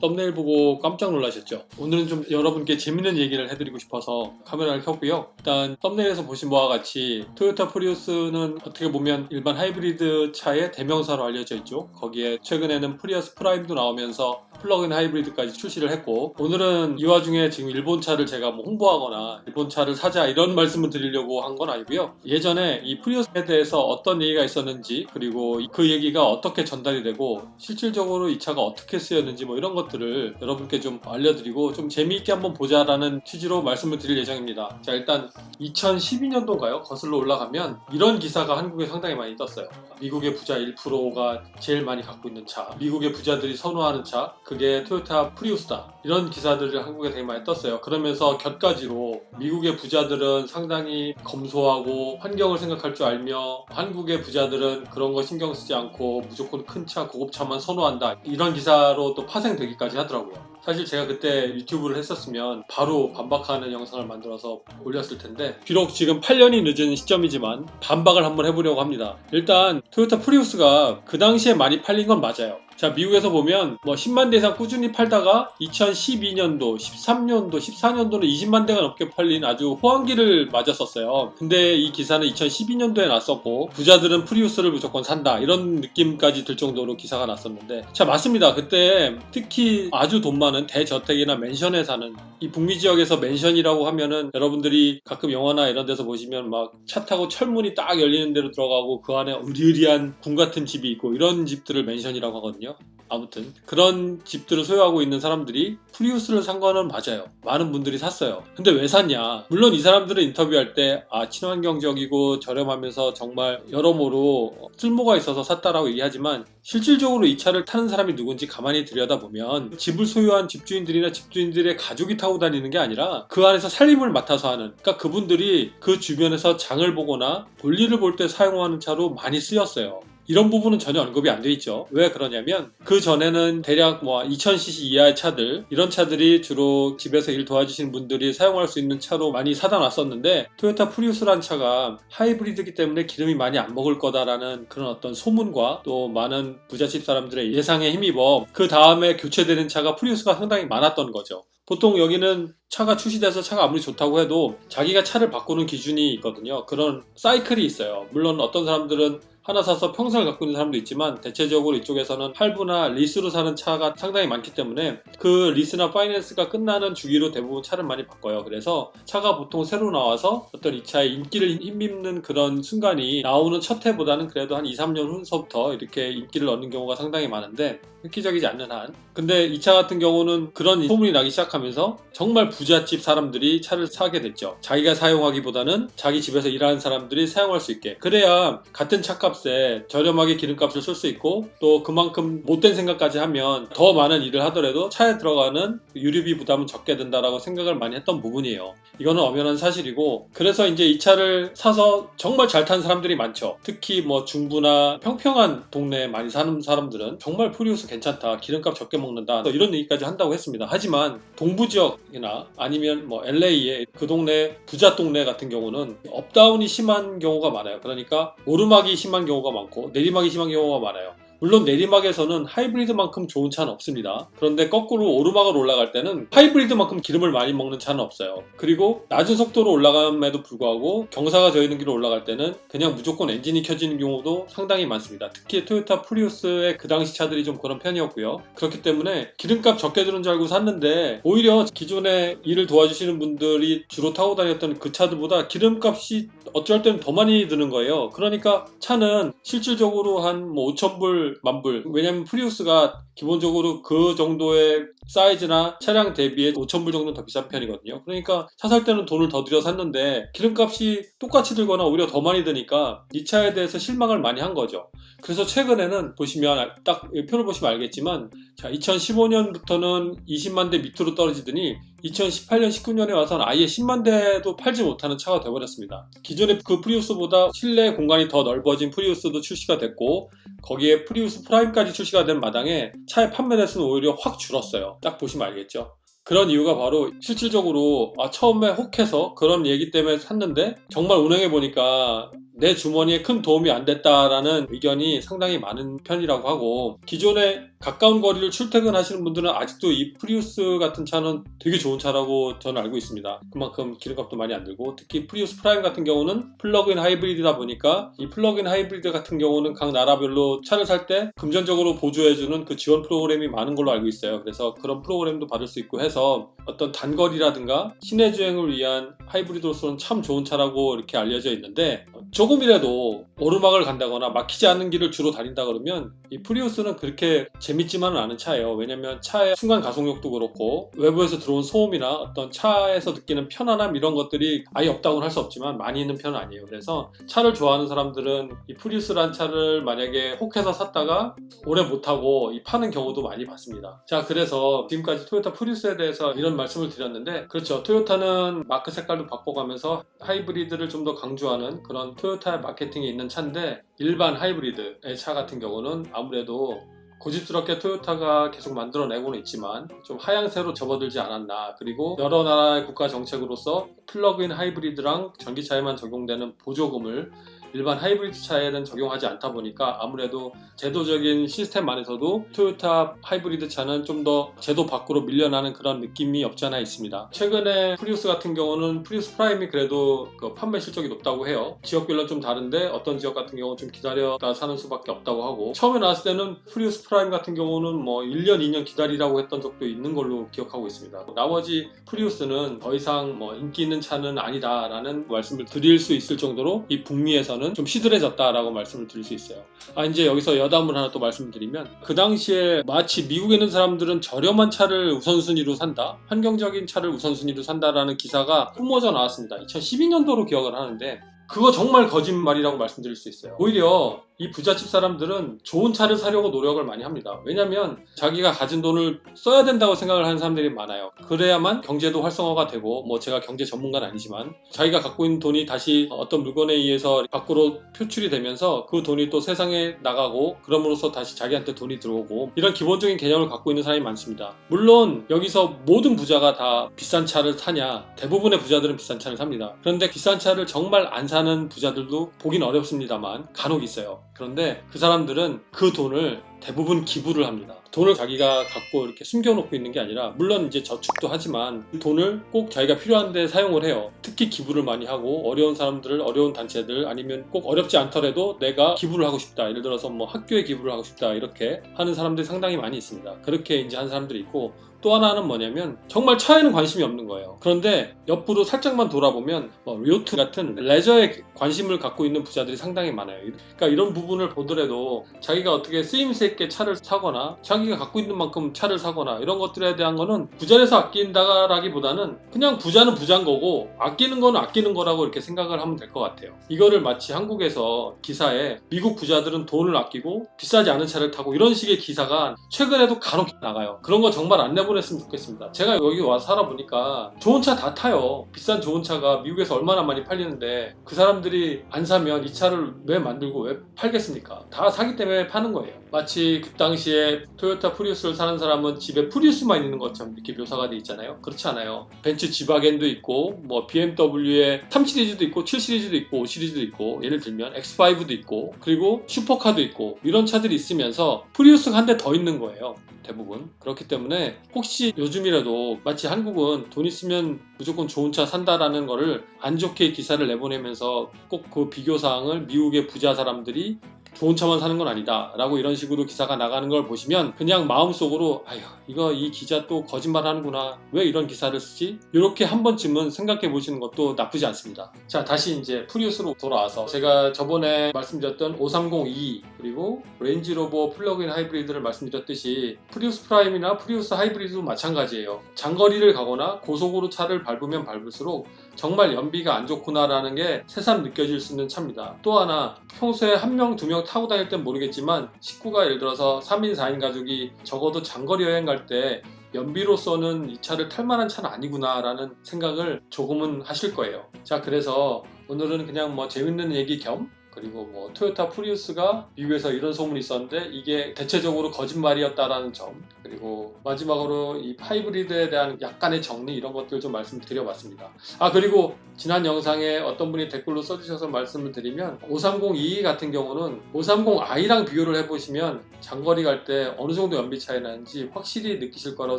썸네일 보고 깜짝 놀라셨죠? 오늘은 좀 여러분께 재밌는 얘기를 해드리고 싶어서 카메라를 켰고요. 일단 썸네일에서 보신 바와 같이 토요타 프리우스는 어떻게 보면 일반 하이브리드 차의 대명사로 알려져 있죠. 거기에 최근에는 프리우스 프라임도 나오면서 플러그인 하이브리드까지 출시를 했고 오늘은 이 와중에 지금 일본 차를 제가 뭐 홍보하거나 일본 차를 사자 이런 말씀을 드리려고 한 건 아니고요. 예전에 이 프리우스에 대해서 어떤 얘기가 있었는지 그리고 그 얘기가 어떻게 전달이 되고 실질적으로 이 차가 어떻게 쓰였는지 뭐 이런 것들을 여러분께 좀 알려드리고 좀 재미있게 한번 보자라는 취지로 말씀을 드릴 예정입니다. 자 일단 2012년도인가요? 거슬러 올라가면 이런 기사가 한국에 상당히 많이 떴어요. 미국의 부자 1%가 제일 많이 갖고 있는 차, 미국의 부자들이 선호하는 차, 그게 토요타 프리우스다. 이런 기사들을 한국에 되게 많이 떴어요. 그러면서 곁가지로 미국의 부자들은 상당히 검소하고 환경을 생각할 줄 알며 한국의 부자들은 그런 거 신경 쓰지 않고 무조건 큰 차, 고급차만 선호한다. 이런 기사로 또 파생되기까지 하더라고요. 사실 제가 그때 유튜브를 했었으면 바로 반박하는 영상을 만들어서 올렸을 텐데 비록 지금 8년이 늦은 시점이지만 반박을 한번 해보려고 합니다. 일단 토요타 프리우스가 그 당시에 많이 팔린 건 맞아요. 자 미국에서 보면 뭐 10만 대 이상 꾸준히 팔다가 2012년도, 13년도, 14년도는 20만 대가 넘게 팔린 아주 호황기를 맞았었어요. 근데 이 기사는 2012년도에 났었고 부자들은 프리우스를 무조건 산다 이런 느낌까지 들 정도로 기사가 났었는데 자 맞습니다. 그때 특히 아주 돈 많은 대저택이나 맨션에 사는 이 북미 지역에서 맨션이라고 하면은 여러분들이 가끔 영화나 이런 데서 보시면 막 차 타고 철문이 딱 열리는 데로 들어가고 그 안에 으리으리한 궁 같은 집이 있고 이런 집들을 맨션이라고 하거든요. 아무튼 그런 집들을 소유하고 있는 사람들이 프리우스를 산 거는 맞아요. 많은 분들이 샀어요. 근데 왜 샀냐? 물론 이 사람들은 인터뷰할 때 아, 친환경적이고 저렴하면서 정말 여러모로 쓸모가 있어서 샀다라고 얘기하지만 실질적으로 이 차를 타는 사람이 누군지 가만히 들여다보면 집을 소유한 집주인들이나 집주인들의 가족이 타고 다니는 게 아니라 그 안에서 살림을 맡아서 하는 그러니까 그분들이 그 주변에서 장을 보거나 볼일을 볼 때 사용하는 차로 많이 쓰였어요. 이런 부분은 전혀 언급이 안 돼 있죠. 왜 그러냐면 그 전에는 대략 뭐 2000cc 이하의 차들 이런 차들이 주로 집에서 일 도와주시는 분들이 사용할 수 있는 차로 많이 사다 놨었는데 토요타 프리우스란 차가 하이브리드이기 때문에 기름이 많이 안 먹을 거다라는 그런 어떤 소문과 또 많은 부잣집 사람들의 예상에 힘입어 그 다음에 교체되는 차가 프리우스가 상당히 많았던 거죠. 보통 여기는 차가 출시돼서 차가 아무리 좋다고 해도 자기가 차를 바꾸는 기준이 있거든요. 그런 사이클이 있어요. 물론 어떤 사람들은 하나 사서 평생을 갖고 있는 사람도 있지만 대체적으로 이쪽에서는 할부나 리스로 사는 차가 상당히 많기 때문에 그 리스나 파이낸스가 끝나는 주기로 대부분 차를 많이 바꿔요. 그래서 차가 보통 새로 나와서 어떤 이 차의 인기를 힘입는 그런 순간이 나오는 첫 해보다는 그래도 한 2, 3년 후서부터 이렇게 인기를 얻는 경우가 상당히 많은데 획기적이지 않는 한. 근데 이 차 같은 경우는 그런 소문이 나기 시작하면서 정말 부잣집 사람들이 차를 사게 됐죠. 자기가 사용하기보다는 자기 집에서 일하는 사람들이 사용할 수 있게. 그래야 같은 차값에 저렴하게 기름값을 쓸 수 있고 또 그만큼 못된 생각까지 하면 더 많은 일을 하더라도 차에 들어가는 유류비 부담은 적게 된다라고 생각을 많이 했던 부분이에요. 이거는 엄연한 사실이고 그래서 이제 이 차를 사서 정말 잘 탄 사람들이 많죠. 특히 뭐 중부나 평평한 동네에 많이 사는 사람들은 정말 프리우스 괜찮다. 기름값 적게 먹는 다. 이런 얘기까지 한다고 했습니다. 하지만 동부 지역이나 아니면 뭐 LA의 그 동네 부자 동네 같은 경우는 업다운이 심한 경우가 많아요. 그러니까 오르막이 심한 경우가 많고 내리막이 심한 경우가 많아요. 물론 내리막에서는 하이브리드만큼 좋은 차는 없습니다. 그런데 거꾸로 오르막을 올라갈 때는 하이브리드만큼 기름을 많이 먹는 차는 없어요. 그리고 낮은 속도로 올라감에도 불구하고 경사가 져 있는 길로 올라갈 때는 그냥 무조건 엔진이 켜지는 경우도 상당히 많습니다. 특히 토요타 프리우스의 그 당시 차들이 좀 그런 편이었고요. 그렇기 때문에 기름값 적게 드는 줄 알고 샀는데 오히려 기존에 일을 도와주시는 분들이 주로 타고 다녔던 그 차들보다 기름값이 어쩔 때는 더 많이 드는 거예요. 그러니까 차는 실질적으로 한 뭐 5,000불, 만불. 왜냐면 프리우스가 기본적으로 그 정도의 사이즈나 차량 대비에 5,000불 정도는 더 비싼 편이거든요. 그러니까 차 살 때는 돈을 더 들여 샀는데 기름값이 똑같이 들거나 오히려 더 많이 드니까 이 차에 대해서 실망을 많이 한 거죠. 그래서 최근에는 보시면 딱 표를 보시면 알겠지만 자 2015년부터는 20만 대 밑으로 떨어지더니 2018년 19년에 와서는 아예 10만 대도 팔지 못하는 차가 되어버렸습니다. 기존의 그 프리우스보다 실내 공간이 더 넓어진 프리우스도 출시가 됐고 거기에 프리우스 프라임까지 출시가 된 마당에 차의 판매 대수는 오히려 확 줄었어요. 딱 보시면 알겠죠. 그런 이유가 바로 실질적으로 아, 처음에 혹해서 그런 얘기 때문에 샀는데 정말 운행해 보니까 내 주머니에 큰 도움이 안 됐다라는 의견이 상당히 많은 편이라고 하고 기존에 가까운 거리를 출퇴근하시는 분들은 아직도 이 프리우스 같은 차는 되게 좋은 차라고 저는 알고 있습니다. 그만큼 기름값도 많이 안 들고 특히 프리우스 프라임 같은 경우는 플러그인 하이브리드다 보니까 이 플러그인 하이브리드 같은 경우는 각 나라별로 차를 살 때 금전적으로 보조해주는 그 지원 프로그램이 많은 걸로 알고 있어요. 그래서 그런 프로그램도 받을 수 있고 해서 어떤 단거리라든가 시내 주행을 위한 하이브리드로서는 참 좋은 차라고 이렇게 알려져 있는데 조 금이라도 오르막을 간다거나 막히지 않는 길을 주로 다닌다 그러면 이 프리우스는 그렇게 재밌지만은 않은 차예요. 왜냐면 차의 순간 가속력도 그렇고 외부에서 들어온 소음이나 어떤 차에서 느끼는 편안함 이런 것들이 아예 없다고는 할 수 없지만 많이 있는 편은 아니에요. 그래서 차를 좋아하는 사람들은 이 프리우스란 차를 만약에 혹해서 샀다가 오래 못 타고 이 파는 경우도 많이 봤습니다. 자, 그래서 지금까지 토요타 프리우스에 대해서 이런 말씀을 드렸는데 그렇죠. 토요타는 마크 색깔도 바꿔가면서 하이브리드를 좀 더 강조하는 그런 토요타 마케팅이 있는 차인데 일반 하이브리드의 차 같은 경우는 아무래도 고집스럽게 토요타가 계속 만들어내고는 있지만 좀 하향세로 접어들지 않았나. 그리고 여러 나라의 국가 정책으로서 플러그인 하이브리드랑 전기차에만 적용되는 보조금을 일반 하이브리드 차에는 적용하지 않다 보니까 아무래도 제도적인 시스템 안에서도 토요타 하이브리드 차는 좀 더 제도 밖으로 밀려나는 그런 느낌이 없지 않아 있습니다. 최근에 프리우스 같은 경우는 프리우스 프라임이 그래도 그 판매 실적이 높다고 해요. 지역별로 좀 다른데 어떤 지역 같은 경우는 좀 기다렸다 사는 수밖에 없다고 하고 처음에 나왔을 때는 프리우스 프라임 같은 경우는 뭐 1년, 2년 기다리라고 했던 적도 있는 걸로 기억하고 있습니다. 나머지 프리우스는 더 이상 뭐 인기 있는 차는 아니다라는 말씀을 드릴 수 있을 정도로 이 북미에서는 좀 시들해졌다라고 말씀을 드릴 수 있어요. 아 이제 여기서 여담을 하나 또 말씀드리면 그 당시에 마치 미국에 있는 사람들은 저렴한 차를 우선순위로 산다 환경적인 차를 우선순위로 산다라는 기사가 뿜어져 나왔습니다 2012년도로 기억을 하는데 그거 정말 거짓말이라고 말씀드릴 수 있어요 오히려 이 부잣집 사람들은 좋은 차를 사려고 노력을 많이 합니다. 왜냐면 자기가 가진 돈을 써야 된다고 생각을 하는 사람들이 많아요. 그래야만 경제도 활성화가 되고 뭐 제가 경제 전문가는 아니지만 자기가 갖고 있는 돈이 다시 어떤 물건에 의해서 밖으로 표출이 되면서 그 돈이 또 세상에 나가고 그럼으로써 다시 자기한테 돈이 들어오고 이런 기본적인 개념을 갖고 있는 사람이 많습니다. 물론 여기서 모든 부자가 다 비싼 차를 타냐 대부분의 부자들은 비싼 차를 삽니다. 그런데 비싼 차를 정말 안 사는 부자들도 보긴 어렵습니다만 간혹 있어요. 그런데 그 사람들은 그 돈을 대부분 기부를 합니다. 돈을 자기가 갖고 이렇게 숨겨놓고 있는 게 아니라 물론 이제 저축도 하지만 그 돈을 꼭 자기가 필요한 데 사용을 해요. 특히 기부를 많이 하고 어려운 사람들을 어려운 단체들 아니면 꼭 어렵지 않더라도 내가 기부를 하고 싶다. 예를 들어서 뭐 학교에 기부를 하고 싶다 이렇게 하는 사람들이 상당히 많이 있습니다. 그렇게 이제 한 사람들이 있고 또 하나는 뭐냐면 정말 차에는 관심이 없는 거예요. 그런데 옆으로 살짝만 돌아보면 뭐 요트 같은 레저에 관심을 갖고 있는 부자들이 상당히 많아요. 그러니까 이런 부분을 보더라도 자기가 어떻게 쓰임새 있게 차를 사거나 자기가 갖고 있는 만큼 차를 사거나 이런 것들에 대한 거는 부자에서 아낀다라기보다는 그냥 부자는 부자인 거고 아끼는 거는 아끼는 거라고 이렇게 생각을 하면 될 것 같아요. 이거를 마치 한국에서 기사에 미국 부자들은 돈을 아끼고 비싸지 않은 차를 타고 이런 식의 기사가 최근에도 간혹 나가요. 그런 거 정말 안 내보냈으면 좋겠습니다. 제가 여기 와서 살아보니까 좋은 차 다 타요. 비싼 좋은 차가 미국에서 얼마나 많이 팔리는데 그 사람들이 안 사면 이 차를 왜 만들고 왜 팔겠습니까? 다 사기 때문에 파는 거예요. 마치 그 당시에 토요타 프리우스를 사는 사람은 집에 프리우스만 있는 것처럼 이렇게 묘사가 돼 있잖아요. 그렇지 않아요. 벤츠 지바겐도 있고 뭐 BMW의 3 시리즈도 있고 7 시리즈도 있고 5 시리즈도 있고 예를 들면 X5도 있고 그리고 슈퍼카도 있고 이런 차들이 있으면서 프리우스가 한 대 더 있는 거예요. 대부분 그렇기 때문에 혹시 요즘이라도 마치 한국은 돈 있으면 무조건 좋은 차 산다라는 거를 안 좋게 기사를 내보내면서 꼭 그 비교 사항을 미국의 부자 사람들이 좋은 차만 사는 건 아니다. 라고 이런 식으로 기사가 나가는 걸 보시면 그냥 마음속으로 아휴 이거 이 기자 또 거짓말 하는구나. 왜 이런 기사를 쓰지? 이렇게 한 번쯤은 생각해 보시는 것도 나쁘지 않습니다. 자 다시 이제 프리우스로 돌아와서 제가 저번에 말씀드렸던 530E 그리고 레인지로버 플러그인 하이브리드를 말씀드렸듯이 프리우스 프라임이나 프리우스 하이브리드도 마찬가지예요. 장거리를 가거나 고속으로 차를 밟으면 밟을수록 정말 연비가 안 좋구나 라는 게 새삼 느껴질 수 있는 차입니다. 또 하나 평소에 한 명, 두명 타고 다닐 땐 모르겠지만 식구가 예를 들어서 3인, 4인 가족이 적어도 장거리 여행 갈 때 연비로서는 이 차를 탈 만한 차는 아니구나라는 생각을 조금은 하실 거예요. 자, 그래서 오늘은 그냥 뭐 재밌는 얘기 겸 그리고 뭐 토요타 프리우스가 미국에서 이런 소문이 있었는데 이게 대체적으로 거짓말이었다라는 점 그리고 마지막으로 이 하이브리드에 대한 약간의 정리 이런 것들 좀 말씀드려봤습니다. 아 그리고 지난 영상에 어떤 분이 댓글로 써주셔서 말씀을 드리면 530e 같은 경우는 530i랑 비교를 해보시면 장거리 갈 때 어느 정도 연비 차이 나는지 확실히 느끼실 거라고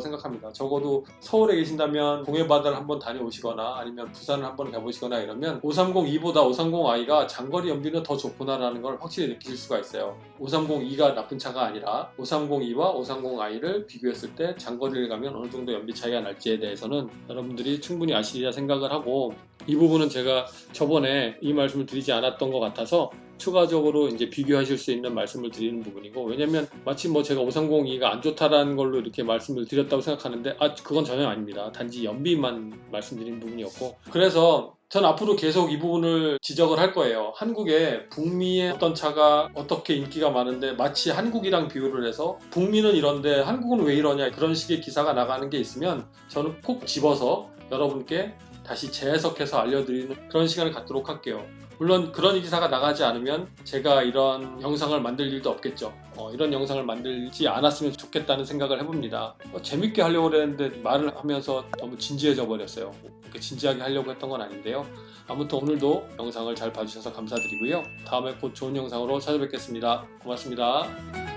생각합니다. 적어도 서울에 계신다면 동해 바다를 한번 다녀오시거나 아니면 부산을 한번 가보시거나 이러면 530e보다 530i가 장거리 연비는 더 좋구나라는 걸 확실히 느끼실 수가 있어요. 530e가 나쁜 차가 아니라 530e와 530i를 비교했을 때 장거리를 가면 어느 정도 연비 차이가 날지에 대해서는 여러분들이 충분히 아시리라 생각을 하고 이 부분은 제가 저번에 이 말씀을 드리지 않았던 것 같아서 추가적으로 이제 비교하실 수 있는 말씀을 드리는 부분이고 왜냐면 마치 뭐 제가 530E가 안 좋다라는 걸로 이렇게 말씀을 드렸다고 생각하는데 아 그건 전혀 아닙니다. 단지 연비만 말씀드린 부분이었고 그래서 전 앞으로 계속 이 부분을 지적을 할 거예요. 한국에 북미의 어떤 차가 어떻게 인기가 많은데 마치 한국이랑 비교를 해서 북미는 이런데 한국은 왜 이러냐 그런 식의 기사가 나가는 게 있으면 저는 꼭 집어서 여러분께 다시 재해석해서 알려드리는 그런 시간을 갖도록 할게요. 물론 그런 기사가 나가지 않으면 제가 이런 영상을 만들 일도 없겠죠. 어, 이런 영상을 만들지 않았으면 좋겠다는 생각을 해봅니다. 어, 재밌게 하려고 그랬는데 말을 하면서 너무 진지해져 버렸어요. 그렇게 진지하게 하려고 했던 건 아닌데요. 아무튼 오늘도 영상을 잘 봐주셔서 감사드리고요. 다음에 곧 좋은 영상으로 찾아뵙겠습니다. 고맙습니다.